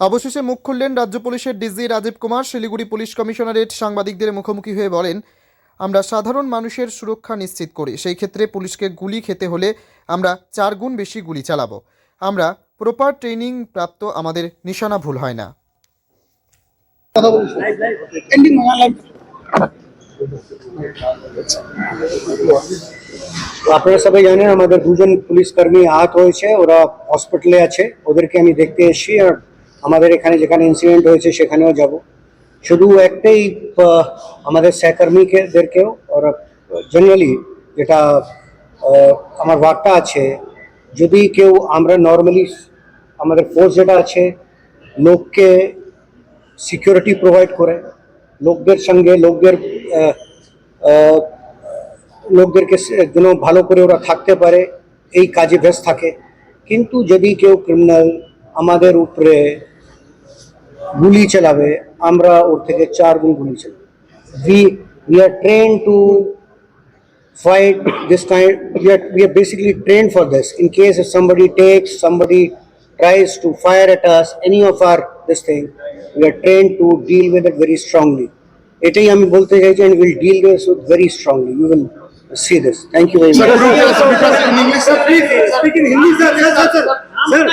অবশেষে মুখ খুললেন রাজ্য পুলিশের DG Rajeev Kumar. Siliguri police commissionerate সাংবাদিকদের মুখোমুখি হয়ে বলেন, আমরা সাধারণ মানুষের সুরক্ষা নিশ্চিত করি। সেই ক্ষেত্রে পুলিশকে গুলি খেতে হলে আমরা চার গুণ বেশি গুলি চালাবো। আমরা প্রপার ট্রেনিং প্রাপ্ত আমাদের নিশানা ভুল হয় না। আপনারা সবাই জানেন আমাদের দুজন পুলিশ কর্মী আহত হয়েছে, ওরা হসপিটালে আছে। ওদেরকে আমি দেখতে এসেছি আর আমাদের এখানে যেখানে ইনসিডেন্ট হয়েছে সেখানেও যাব। শুধু একটাই আমাদের সহকর্মীদেরকেও, ওরা জেনারেলি যেটা আমার বার্তা আছে, যদি কেউ আমরা নর্মালি আমাদের ফোর্স যেটা আছে, লোককে সিকিউরিটি প্রোভাইড করে, লোকদের সঙ্গে, লোকদের লোকদেরকে যেন ভালো করে ওরা থাকতে পারে, এই কাজে ব্যস্ত থাকে। কিন্তু যদি কেউ ক্রিমিনাল আমাদের উপরে গুলি চালাবে আমরা ওর থেকে চার গুণ গুলি চালাবো we we are train to fight this kind we are, we are basically trained for this in case if somebody takes somebody tries to fire at us any of our this thing we are trained to deal with it very strongly এটাই আমি বলতে চাইছি and we'll deal with it very strongly you will see this thank you very much Speak in English, sir. Please speak in Hindi, sir. Sir, sir, sir. Sir.